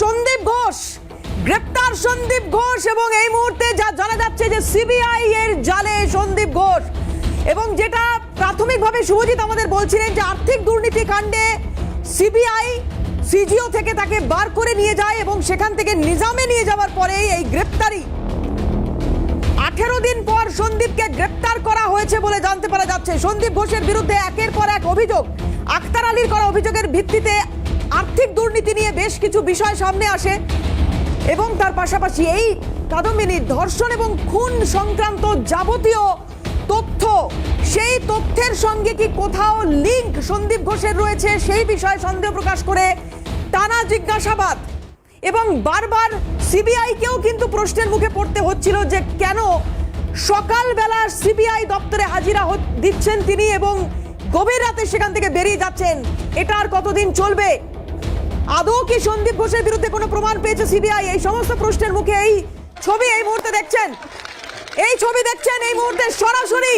সন্দীপ ঘোষ, গ্রেপ্তার সন্দীপ ঘোষ এবং এই মুহূর্তে যা জানা যাচ্ছে যে সিবিআই এর জালে সন্দীপ ঘোষ এবং যেটা প্রাথমিকভাবে শুভজিৎ আমাদের বলছিলেন যে আর্থিক দুর্নীতি কাণ্ডে সিবিআই সিজিও থেকে তাকে বার করে নিয়ে যায় এবং সেখান থেকে নিজামে নিয়ে যাওয়ার পরেই এই গ্রেপ্তারি। আঠেরো দিন পর সন্দীপকে গ্রেপ্তার করা হয়েছে বলে জানতে পারা যাচ্ছে। সন্দীপ ঘোষের বিরুদ্ধে একের পর এক অভিযোগ। আক্তার আলীর করা অভিযোগের ভিত্তিতে আর্থিক দুর্নীতি নিয়ে বেশ কিছু বিষয় সামনে আসে এবং তার পাশাপাশি এই কাদম্বিনীর ধর্ষণ এবং খুন সংক্রান্ত যাবতীয় তথ্য, সেই তথ্যের সঙ্গে কি কোথাও লিঙ্ক সন্দীপ ঘোষের রয়েছে সেই বিষয়ে সন্দেহ প্রকাশ করে টানা জিজ্ঞাসাবাদ। এবং বারবার সিবিআইকেও কিন্তু প্রশ্নের মুখে পড়তে হচ্ছিল যে কেন সকালবেলা সিবিআই দপ্তরে হাজিরা দিচ্ছেন তিনি এবং গভীর রাতে সেখান থেকে বেরিয়ে যাচ্ছেন। এটা আর কতদিন চলবে? আদৌ কি সন্দীপ ঘোষের বিরুদ্ধে কোনো প্রমাণ পেয়েছে সিবিআই? এই সমস্ত প্রশ্নের মুখে এই ছবি এই মুহূর্তে দেখছেন। এই ছবি দেখছেন এই মুহূর্তে সরাসরি।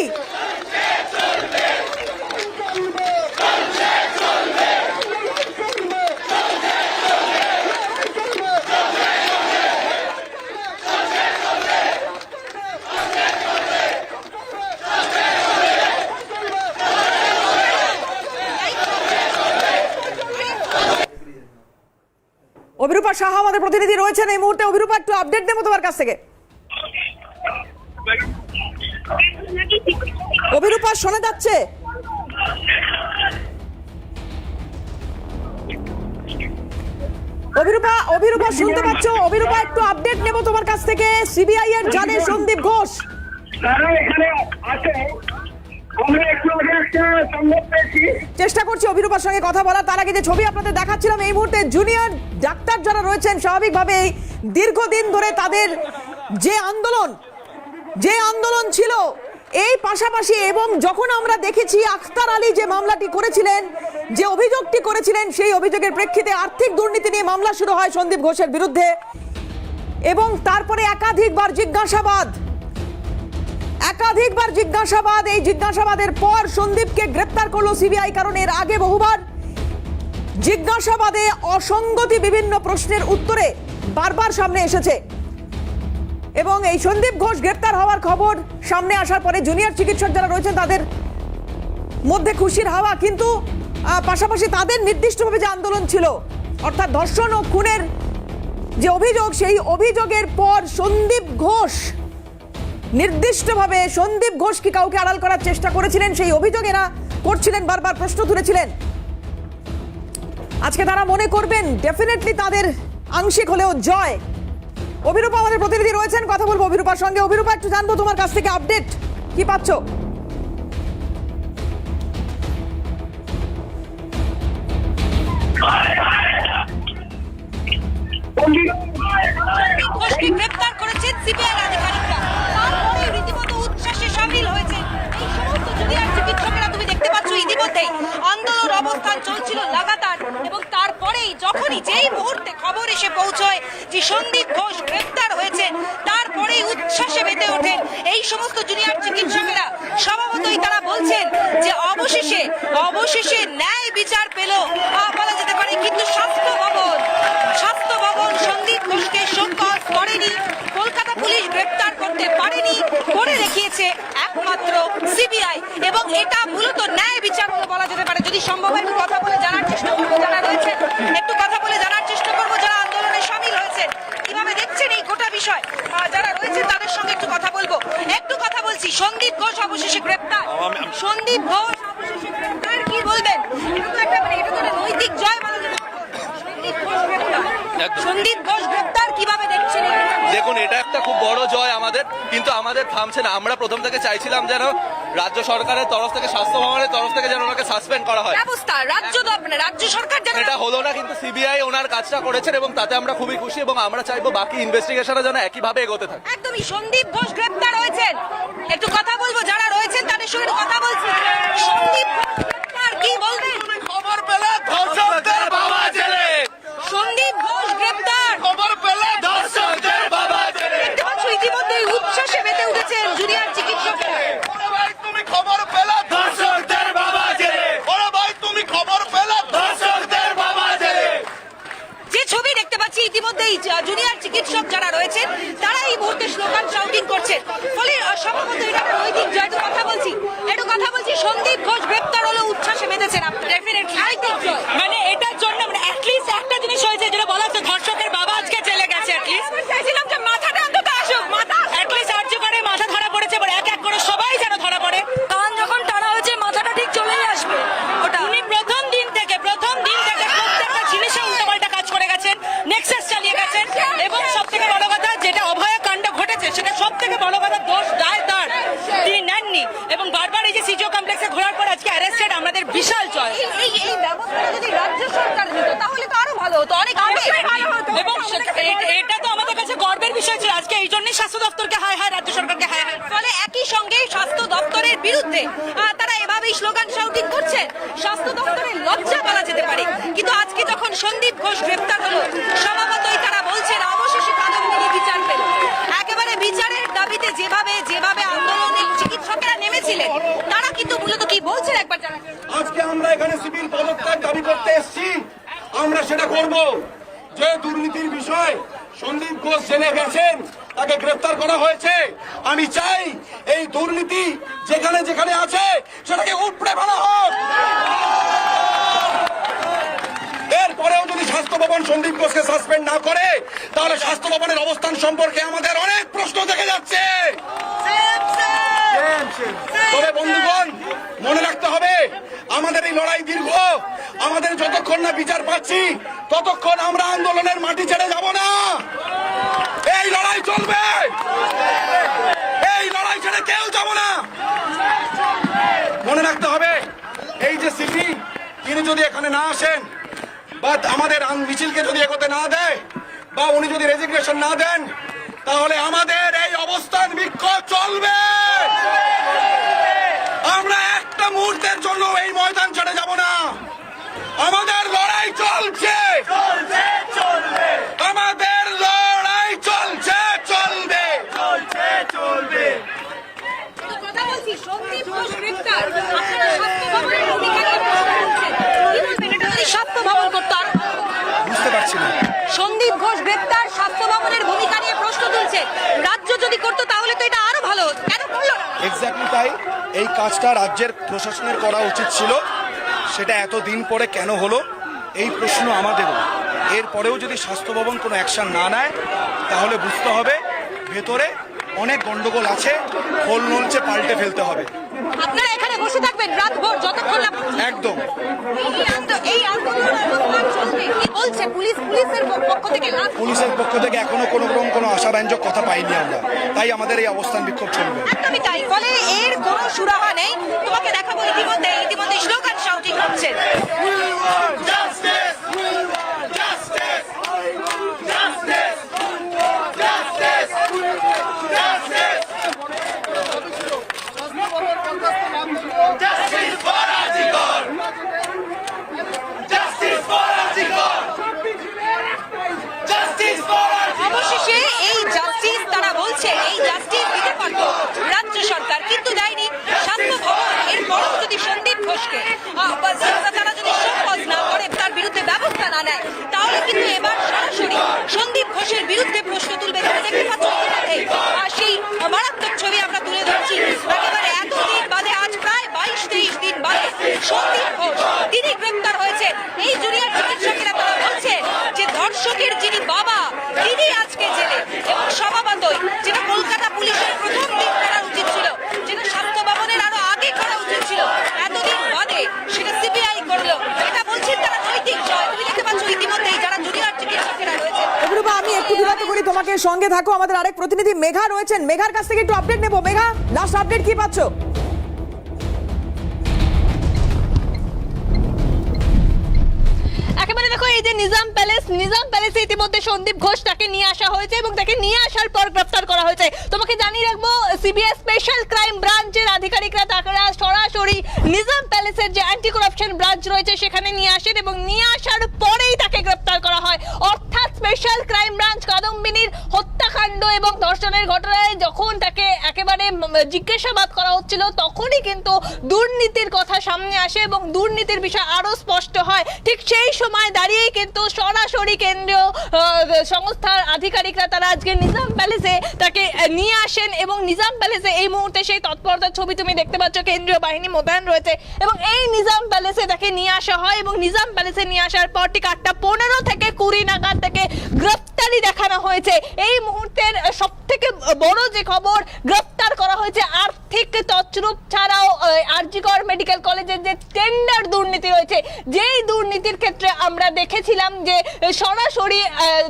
অভিরূপা সাহা আমাদের প্রতিনিধি রয়েছেন এই মুহূর্তে। অভিরূপা একটু আপডেট নেব তোমার কাছ থেকে। অভিরূপা শোনা যাচ্ছে? অভিরূপা অভিরূপা শুনতে পাচ্ছ? অভিরূপা একটু আপডেট নেব তোমার কাছ থেকে। সিবিআই এর জানে সন্দীপ ঘোষ। তারা এখানে আছে। চেষ্টা করছি অভিরূপার সঙ্গে কথা বলার। তার আগে যে ছবি আপনাদের দেখাচ্ছিলাম, এই মুহূর্তে জুনিয়র ডাক্তার যারা রয়েছেন স্বাভাবিকভাবেই দীর্ঘদিন ধরে তাদের যে আন্দোলন যে আন্দোলন ছিল, এই পাশাপাশি এবং যখন আমরা দেখেছি আখতার আলী যে মামলাটি করেছিলেন, যে অভিযোগটি করেছিলেন, সেই অভিযোগের প্রেক্ষিতে আর্থিক দুর্নীতি নিয়ে মামলা শুরু হয় সন্দীপ ঘোষের বিরুদ্ধে। এবং তারপরে একাধিকবার জিজ্ঞাসাবাদ একাধিকবার জিজ্ঞাসাবাদ, এই জিজ্ঞাসাবাদের পর সন্দীপকে গ্রেপ্তার করল সিবিআই, কারণ এর আগে বহুবার জিজ্ঞাসাবাদে অসঙ্গতি বিভিন্ন প্রশ্নের উত্তরে বারবার সামনে এসেছে। এবং এই সন্দীপ ঘোষ গ্রেপ্তার হওয়ার খবর সামনে আসার পরে জুনিয়র চিকিৎসক যারা রয়েছেন তাদের মধ্যে খুশির হাওয়া, কিন্তু পাশাপাশি তাদের নির্দিষ্টভাবে যে আন্দোলন ছিল, অর্থাৎ ধর্ষণ ও খুনের যে অভিযোগ, সেই অভিযোগের পর সন্দীপ ঘোষ নির্দিষ্টভাবে সন্দীপ ঘোষ কি কাউকে আড়াল করার চেষ্টা করেছিলেন, সেই অভিযোগ এরা করছিলেন, বারবার প্রশ্ন তুলেছিলেন। আজকে তারা মনে করবেন ডেফিনেটলি তাদের আংশিক হলেও জয়। অভিরূপা আমাদের প্রতিনিধি রয়েছেন, কথা বলব অভিরূপার সঙ্গে। অভিরূপা, একটু জানব তোমার কাছ থেকে আপডেট কি পাচ্ছ? ইতিমধ্যেই আন্দোলন অবস্থান চলছিল লাগাতার এবং তারপরেই যখনই যেই মুহূর্তে খবর এসে পৌঁছয় যে সন্দীপ ঘোষ গ্রেপ্তার হয়েছে, তারপরেই উচ্ছ্বাসে মেতে ওঠেন এই সমস্ত জুনিয়র চিকিৎসকেরা। স্বভাবতই তারা বলছেন যে অবশেষে অবশেষে ন্যায় বিচার পেল। বলা যেতে পারে কিন্তু স্বাস্থ্য ভবন স্বাস্থ্য ভবন সন্দীপ ঘোষকে শোকজ করেনি। কলকাতা পুলিশ গ্রেপ্তার করতে পারেনি, করে দেখিয়েছে একমাত্র সিবিআই এবং এটা মূলত ন্যায় বিচার বলে বলা যেতে পারে যদি সম্ভব একটু কথা বলে জানার চেষ্টা করব যারা রয়েছেন একটু কথা বলে জানার চেষ্টা করব যারা আন্দোলনে সামিল হয়েছেন। কীভাবে দেখছেন এই গোটা বিষয়? যারা রয়েছেন তাদের সঙ্গে একটু কথা বলব। একটু কথা বলছি সন্দীপ ঘোষ অবশেষে গ্রেপ্তার। সন্দীপ ঘোষ অবশেষে গ্রেপ্তার কি বলবেন? এটা তো একটা মানে এটা তো একটা নৈতিক জয় বলা যেতে সন্দীপ ঘোষ গ্রেপ্তার। একদম। সন্দীপ ঘোষ গ্রেপ্তার কীভাবে দেখছেন দেখুন এটা একটা খুব বড় জয় আমাদের কিন্তু আমাদের থামছে না। আমরা প্রথম থেকে চাইছিলাম যেন রাজ্য সরকারের তরফ থেকে স্বাস্থ্য ভবনের তরফ থেকে যেন ওনাকে সাসপেন্ড করা হয়। ব্যবস্থা রাজ্য রাজ্য সরকার যেন এটা হলো না কিন্তু সিবিআই ওনার কাজটা করেছেন এবং তাতে আমরা খুবই খুশি এবং আমরা চাইব বাকি ইনভেস্টিগেশনে যেন একইভাবে এগোতে থাকে। একদমই সন্দীপ ঘোষ গ্রেপ্তার হয়েছেন। একটু কথা বলব যারা রয়েছেন তাদের সঙ্গে কথা বলছি। সন্দীপ ঘোষ গ্রেপ্তার কি বলবেন খবর পেলে ধর্ষকদের বাবা জেলে সন্দীপ ঘোষ গ্রেপ্তার খবর পেলে ধর্ষকদের বাবা জেলে দেখতে পাচ্ছ ইতিমধ্যেই উচ্ছ্বাসে মেতে উঠেছেন জুনিয়র চিকিৎসকেরা ওরে ভাই তুমি খবর পেলে ধর্ষকদের বাবা জেলে ওরে ভাই তুমি খবর পেলে ধর্ষকদের বাবা জেলে যে ছবি দেখতে পাচ্ছি ইতিমধ্যে জুনিয়র চিকিৎসক যারা রয়েছেন তারা এই মুহূর্তে স্লোগান শাউটিং করছেন ফলে সম্ভবত এটা নৈতিক জয় একটু কথা বলছি একটু কথা বলছি সন্দীপ ঘোষ গ্রেপ্তার হলো উচ্ছ্বাসে মেতেছেন আপনি ডেফিনেটলি নৈতিক জয় মানে এটার জন্য মানে অ্যাটলিস্ট একটা জিনিস হয়েছে যেটা বলা হচ্ছে ধর্ষকের বাবা আজকে চলে গেছে অ্যাটলিস্ট চাইছিলাম যে মাথাটা অন্তত আসুক মাথা অ্যাটলিস্ট আর্য করে মাথা ধরা পড়েছে এবার এক এক করে সবাই যেন ধরা পড়ে কান যখন টানা হয়েছে মাথাটা ঠিক চলেই আসবে ওটা উনি প্রথম দিন থেকে প্রথম দিন থেকে প্রত্যেকটা জিনিসে উল্টোপাল্টা কাজ করে গেছেন নেক্সাস চালিয়ে গেছেন এবং সব থেকে বড় কথা যেটা অভয়া কাণ্ড ঘটেছে সেটা সব থেকে বড় কথা দোষ দায় তার তিনি নেননি এবং বারবার এই যে সিজিও কমপ্লেক্সে ঘোরার পর আজকে অ্যারেস্টেড আমাদের বিশাল জয় এই- এই এই ব্যবস্থাটা যদি রাজ্য সরকার নিত তাহলে তো আরও ভালো হতো অনেক আগে ভালো হতো এবং সে- এ- এটা তো আমাদের কাছে গর্বের আজকে এই জন্যই স্বাস্থ্য দপ্তরকে হায় হায় রাজ্য সরকারকে হায় হায়। ফলে একই সঙ্গে স্বাস্থ্য দপ্তরের বিরুদ্ধে তারা এভাবেই স্লোগান শাউটিং করছেন স্বাস্থ্য দপ্তরের লজ্জা বলা যেতে পারে। কিন্তু আজকে যখন সন্দীপ ঘোষ গ্রেপ্তার হলো স্বভাবতই তারা বলছেন অবশেষে কাদম্বিনী বিচার পেল। একেবারে বিচারের দাবিতে যেভাবে যেভাবে আন্দোলনে চিকিৎসকেরা নেমেছিলেন তারা কিন্তু মূলত কি বলছেন একবার জানা আজকে আমরা এখানে সিভিল পদত্যাগ দাবি করতে এসেছি। আমরা সেটা করব। যে দুর্নীতির বিষয় সন্দীপ ঘোষ জেলে গেছেন তাকে গ্রেফতার করা হয়েছে। আমি চাই এই দুর্নীতি যেখানে যেখানে আছে সেটাকে উপড়ে ফেলা হোক। এরপরেও যদি স্বাস্থ্য ভবন সন্দীপ ঘোষকে সাসপেন্ড না করে তাহলে স্বাস্থ্য ভবনের অবস্থান সম্পর্কে আমাদের অনেক প্রশ্ন থেকে যাচ্ছে। তবে বন্ধুগণ মনে রাখতে হবে আমাদের এই লড়াই দীর্ঘ। আমাদের যতক্ষণ না বিচার পাচ্ছি, ততক্ষণ আমরা আন্দোলনের মাটি ছেড়ে যাব না। এই লড়াই চলবে। এই লড়াই ছেড়ে কেউ যাব না। মনে রাখতে হবে, এই যে সিপি তিনি যদি এখানে না আসেন, বা আমাদের মিছিলকে যদি এগোতে না দেয়, বা উনি যদি রেজিগনেশন না দেন, তাহলে আমাদের এই অবস্থান বিক্ষোভ চলবে। আমরা মুহূর্তের জন্য এই ময়দান ছেড়ে যাব না। আমাদের লড়াই চলছে। আমাদের লড়াই চলছে চলবে। কথা বলছি সন্দীপ ঘোষ গ্রেপ্তার। আপনারা স্বাস্থ্য ভবনের ভূমিকা নিয়ে প্রশ্ন তুলছেন কি বলবেন এটা যদি স্বাস্থ্য ভবন করতো আরও বুঝতে পারছি না সন্দীপ ঘোষ গ্রেপ্তার স্বাস্থ্য ভবনের ভূমিকা নিয়ে প্রশ্ন তুলছে রাজ্য যদি করতো তাহলে তো এটা আরও ভালো হতো কেন করল না এক্স্যাক্টলি তাই এই কাজটা রাজ্যের প্রশাসনের করা উচিত ছিল। সেটা এত দিন পরে কেন হলো এই প্রশ্ন আমাদেরও। এরপরেও যদি স্বাস্থ্য ভবন কোনো অ্যাকশন না নেয় তাহলে বুঝতে হবে ভেতরে অনেক গন্ডগোল আছে খোল নলচে পাল্টে ফেলতে হবে। আপনারা এখানে বসে থাকবেন রাত ভোর যতক্ষণ একদম। এই আন্দোলন বলছে পুলিশ পুলিশের পক্ষ থেকে পুলিশের পক্ষ থেকে এখনও কোনো রকম কোনো আশাব্যঞ্জক কথা পাইনি আমরা। তাই আমাদের এই অবস্থান বিক্ষোভ চলবে। একদমই তাই ফলে এর কোনো সুরাহা নেই। তোমাকে দেখাবো ইতিমধ্যে ইতিমধ্যে স্লোগান শাউটিং হচ্ছে। বলছে, এই জাস্টিস দিতে পারতো রাজ্য সরকার কিন্তু দেয়নি। শান্ত ভবন, এরপরও যদি সন্দীপ ঘোষকে তারা যদি শোকজ না করে, তার বিরুদ্ধে ব্যবস্থা না নেয়, তাহলে কিন্তু এবার সরাসরি সন্দীপ ঘোষের বিরুদ্ধে প্রশ্ন তুলবে। তারা দেখতে পাচ্ছ সেই মারাত্মক ছবি আমরা তুলে ধরছি। একেবারে প্রায় বাইশ তেইশ দিন বাদে সন্দীপ ঘোষ, তিনি গ্রেপ্তার হয়েছে। এই জুনিয়র চিকিৎসকেরা তারা বলছে যে ধর্ষকের যিনি বাবা, তিনি আজকে জেলে এবং স্বভাবতই যেটা কলকাতা পুলিশের প্রথম দিন করা উচিত ছিল। যেটা স্বাস্থ্য ভবনের আরও আগে করা উচিত ছিল। এতদিন বাদে সেটা সিবিআই করল। এটা বলছেন তারা নৈতিক জয়। তুমি দেখতে পাচ্ছ ইতিমধ্যেই যারা জুনিয়র চিকিৎসকেরা রয়েছে। আমি একটু বিরত করি, তোমাকে সঙ্গে থাকো। আমাদের আরেক প্রতিনিধি মেঘা রয়েছেন। মেঘার কাছ থেকে একটু আপডেট নেব। মেঘা লাস্ট আপডেট কি পাচ্ছ? নিজাম প্যালেসে ইতিমধ্যে সন্দীপ ঘোষ তাকে নিয়ে আসা হয়েছে এবং তাকে নিয়ে আসার পর গ্রেফতার করা হয়েছে। তোমাকে জানিয়ে রাখব সিবিআই স্পেশাল ক্রাইম ব্রাঞ্চের আধিকারিকরা তারা সরাসরি নিজাম প্যালেসের যে অ্যান্টি করাপশন ব্রাঞ্চ রয়েছে সেখানে নিয়ে আসেন এবং নিয়ে আসার পরেই তাকে গ্রেফতার করা হয়। অর্থাৎ স্পেশাল ক্রাইম ব্রাঞ্চ কাদম্বিনীর হত্যাকাণ্ড এবং ধর্ষণের ঘটনায় যখন তাকে একেবারে জিজ্ঞাসাবাদ করা হচ্ছিল, তখনই কিন্তু দুর্নীতির কথা সামনে আসে এবং দুর্নীতির বিষয় আরও স্পষ্ট হয়। ঠিক সেই সময় দাঁড়িয়েই কিন্তু সরাসরি কেন্দ্রীয় সংস্থার আধিকারিকরা তারা আজকে নিজাম প্যালেসে তাকে নিয়ে আসেন এবং নিজাম প্যালেসে এই মুহূর্তে সেই তৎপরতার ছবি তুমি দেখতে পাচ্ছ, কেন্দ্রীয় বাহিনী মোতায়েন রয়েছে এবং এই নিজাম প্যালেসে তাকে নিয়ে আসা হয় এবং নিজাম প্যালেসে নিয়ে আসার পর ঠিক আটটা পনেরো থেকে কুড়ি নাগাদ তাকে গ্রেপ্তারি দেখানো হয়েছে। এই মুহূর্তের সব থেকে বড় যে খবর গ্রেপ্তার করা হয়েছে আর্থিক তছরূপ ছাড়াও আরজিকর মেডিকেল কলেজের যে টেন্ডার দুর্নীতি রয়েছে, যেই দুর্নীতির ক্ষেত্রে আমরা দেখেছিলাম যে সরাসরি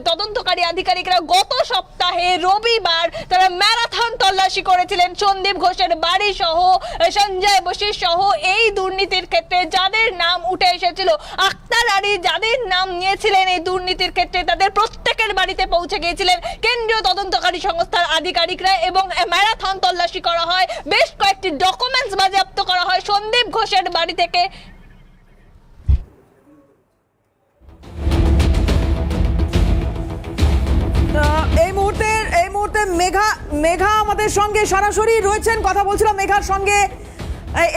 তদন্তকারী আধিকারিকরা গত সপ্তাহে রবিবার তারা ম্যারাথন তল্লাশি করেছিলেন। সন্দীপ ঘোষের বাড়ি সহ, সঞ্জয় বসির সহ এই দুর্নীতির ক্ষেত্রে যাদের নাম উঠে এসেছিল, আক্তার আলী যাদের নাম নিয়েছিলেন এই দুর্নীতির ক্ষেত্রে তাদের প্রত্যেকের বাড়িতে পৌঁছে গিয়েছিলেন কেন্দ্রীয় তদন্তকারী সংস্থার আধিকারিকরা এবং ম্যারাথন তল্লাশি করা হয়। বেশ কয়েকটি ডকুমেন্টস বাজেয়াপ্ত করা হয় সন্দীপ ঘোষের বাড়ি থেকে। এই মুহূর্তে এই মুহূর্তে মেঘা মেঘা আমাদের সঙ্গে সরাসরি রয়েছেন। কথা বলছিলাম মেঘার সঙ্গে।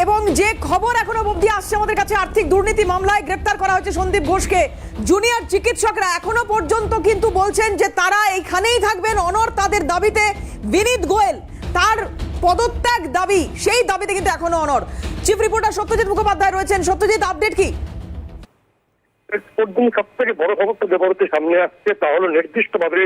এবং যে খবর এখনও অবধি আসছে আমাদের কাছে, আর্থিক দুর্নীতি মামলায় গ্রেপ্তার করা হয়েছে সন্দীপ ঘোষকে। জুনিয়র চিকিৎসকরা এখনও পর্যন্ত কিন্তু বলছেন যে তারা এইখানেই থাকবেন। অনর তাদের দাবিতে বিনীত গোয়েল, তার পদত্যাগ দাবি, সেই দাবিতে কিন্তু এখনও অনর। চিফ রিপোর্টার সত্যজিৎ মুখোপাধ্যায় রয়েছেন। সত্যজিৎ, আপডেট কি? সব থেকে বড় সামনে আসছে, তা হলো নির্দিষ্টভাবে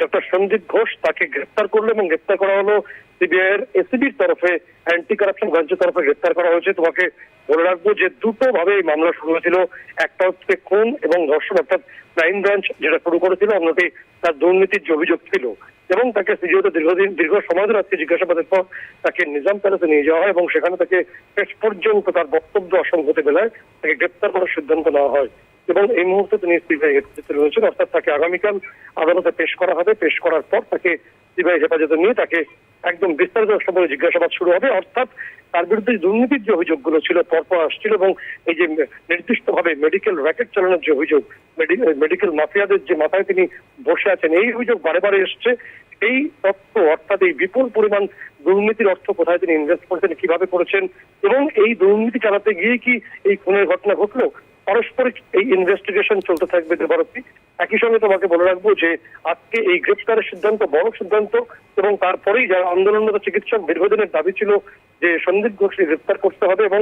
ডক্টর সন্দীপ ঘোষ তাকে গ্রেপ্তার করল এবং গ্রেপ্তার করা হলো। সিবিআই এর এসিবির তরফে অ্যান্টি কারাপশন ব্রাঞ্চের তরফে গ্রেপ্তার করা হয়েছে। তোমাকে বলে রাখব যে দুটো ভাবে এই মামলা শুরু হয়েছিল। একটা হচ্ছে খুন এবং ধর্ষণ, অর্থাৎ ক্রাইম ব্রাঞ্চ যেটা শুরু করেছিল, অন্যটি তার দুর্নীতির যে অভিযোগ ছিল। এবং তাকে সিজিওতে দীর্ঘদিন, দীর্ঘ সময় ধরে আজকে জিজ্ঞাসাবাদের পর তাকে নিজাম প্যালেসে নিয়ে যাওয়া হয় এবং সেখানে তাকে শেষ পর্যন্ত তার বক্তব্য অসংগতি বেলায় তাকে গ্রেপ্তার করার সিদ্ধান্ত নেওয়া হয়। এবং এই মুহূর্তে তিনি সিবিআই হেফাজতে রয়েছেন, অর্থাৎ তাকে আগামীকাল আদালতে পেশ করা হবে। পেশ করার পর তাকে সিবিআই হেফাজতে নিয়ে তাকে একদম বিস্তারিত সময় জিজ্ঞাসাবাদ শুরু হবে। অর্থাৎ তার বিরুদ্ধে দুর্নীতির যে অভিযোগগুলো ছিল, পরপর আসছিল এবং এই যে নির্দিষ্টভাবে মেডিকেল র্যাকেট চালানোর যে অভিযোগ মেডিকেল মাফিয়াদের যে মাথায় তিনি বসে আছেন, এই অভিযোগ বারে বারে এসছে। এই তথ্য, অর্থাৎ এই বিপুল পরিমাণ দুর্নীতির অর্থ কোথায় তিনি ইনভেস্ট করেছেন, কীভাবে করেছেন এবং এই দুর্নীতি চালাতে গিয়ে কি এই খুনের ঘটনা ঘটলো? পারস্পরিক এই ইনভেস্টিগেশন চলতে থাকবে দেবারতী একই সঙ্গে তোমাকে বলে রাখব যে আজকে এই গ্রেপ্তারের সিদ্ধান্ত, বড় সিদ্ধান্ত এবং তারপরেই যারা আন্দোলনরত চিকিৎসক দীর্ঘদিনের দাবি ছিল যে সন্দীপ ঘোষকে গ্রেপ্তার করতে হবে এবং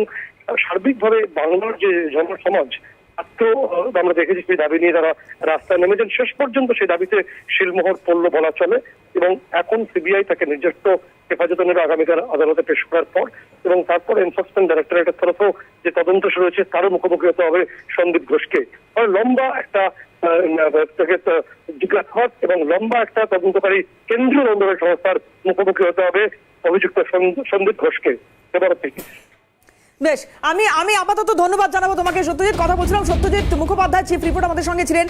সার্বিকভাবে বাংলার যে জনসমাজ আমরা দেখেছি সেই দাবি নিয়ে তারা রাস্তায় নেমেছেন, শেষ পর্যন্ত সেই দাবিতে শিলমোহর পড়ল বলা চলে এবং এখন সিবিআই তাকে নির্দিষ্ট হেফাজতে নেবে আগামীকাল আদালতে পেশ করার পর এবং তারপর এনফোর্সমেন্ট ডাইরেক্টরেটের তরফেও যে তদন্ত শুরু হয়েছে তারও মুখোমুখি হতে হবে সন্দীপ ঘোষকে। লম্বা একটা জিজ্ঞাসাবাদ এবং লম্বা একটা তদন্তকারী কেন্দ্রীয় তদন্তকারী সংস্থার মুখোমুখি হতে হবে অভিযুক্ত সন্দ- সন্দীপ ঘোষকে। এবার থেকে বেশ, আমি আমি আপাতত ধন্যবাদ জানাব তোমাকে, সত্যজিৎ। কথা বলছিলাম সত্যজিৎ মুখোপাধ্যায় চিফ রিপোর্ট আমাদের সঙ্গে ছিলেন।